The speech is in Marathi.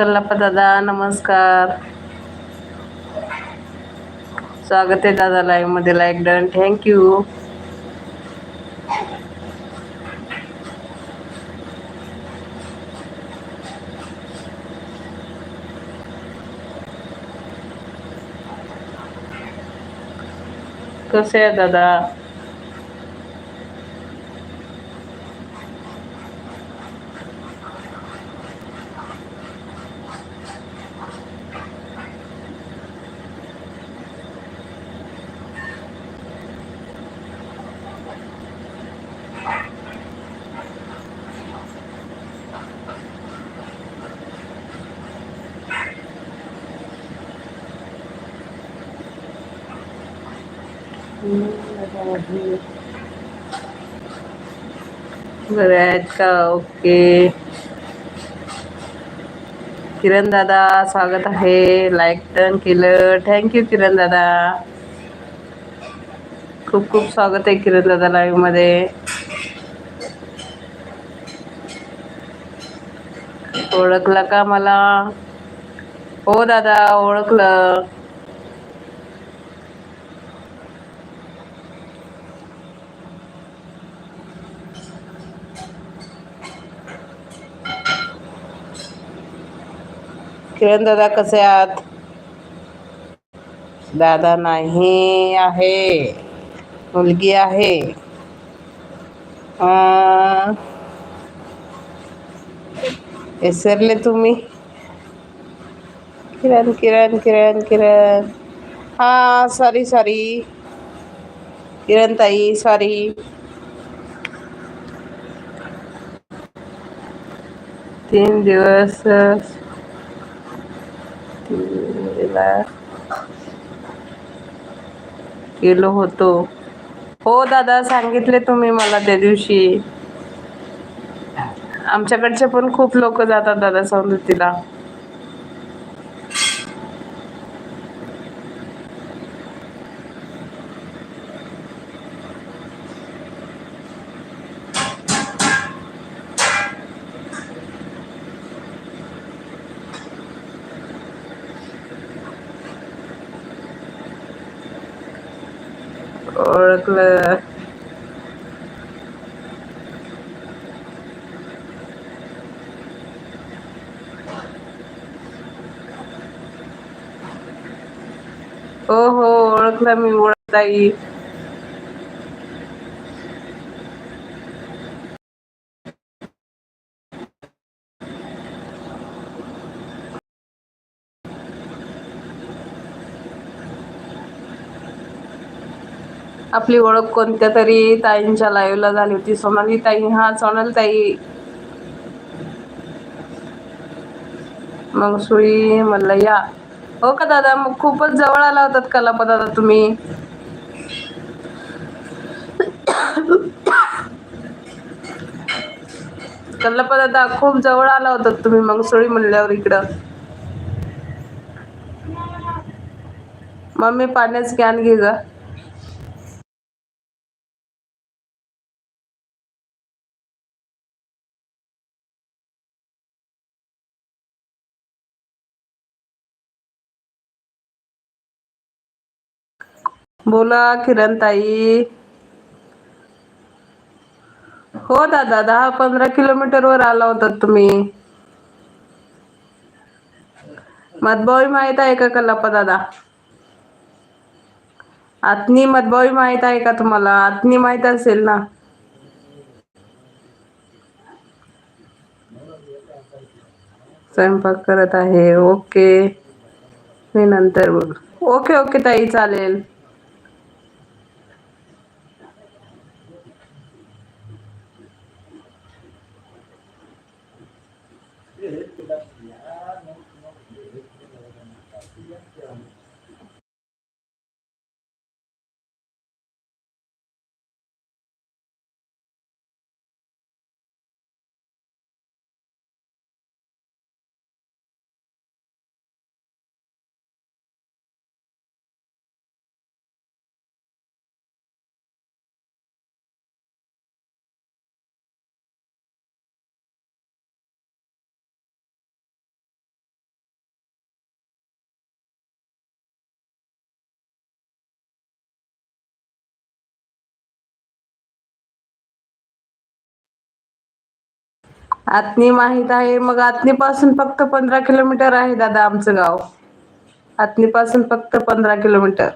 कल्लाप्पा दादा नमस्कार. स्वागत आहे दादा लाईव्हमध्ये लाईक डन थँक्यू कसे आहे दादा? बरं आहेत का ओके. किरण दादा स्वागत आहे. लाईक टर्न केलं. थँक्यू किरण दादा. खूप खूप स्वागत आहे किरण दादा लाईव्हमध्ये. ओळखलं का मला? हो दादा ओळखलं. किरण दादा कसे आहात? दादा नाही आहे. मुलगी आहे. विसरले तुम्ही? किरण किरण किरण किरण. हा सॉरी सॉरी किरण ताई सॉरी तीन दिवस तीनला गेलो होतो. हो दादा सांगितले तुम्ही मला त्या दिवशी. आमच्याकडचे पण खूप लोक जातात दादा सवलतीला Oracle uh, oh, oh, Oracle, I mean, what are? आपली ओळख कोणत्या तरी ताईंच्या लाईव्हला झाली होती. सोनाली ताई हा सोनाली ताई. मग सुळी म्हणलं या. हो का दादा? मग खूपच जवळ आला होतात कलापा दादा तुम्ही. कल्लापा दादा खूप जवळ आला होतात तुम्ही. मग सुळी म्हणल्यावर इकडं. मम्मी पाण्याच कॅन घे ग. बोला किरण ताई हो दादा दहा पंधरा किलोमीटर वर आला होता तुम्ही. मतभावी माहीत आहे का कल्लापा दादा? आत्नी मधबावी माहीत आहे का तुम्हाला? आत्नी माहीत असेल ना? स्वयंपाक करत आहे ओके. मी नंतर बोल. ओके ओके ताई चालेल. आतनी माहीत आहे. मग आतनी पासून फक्त पंधरा किलोमीटर आहे दादा आमचं गाव. आतनी पासून फक्त पंधरा किलोमीटर.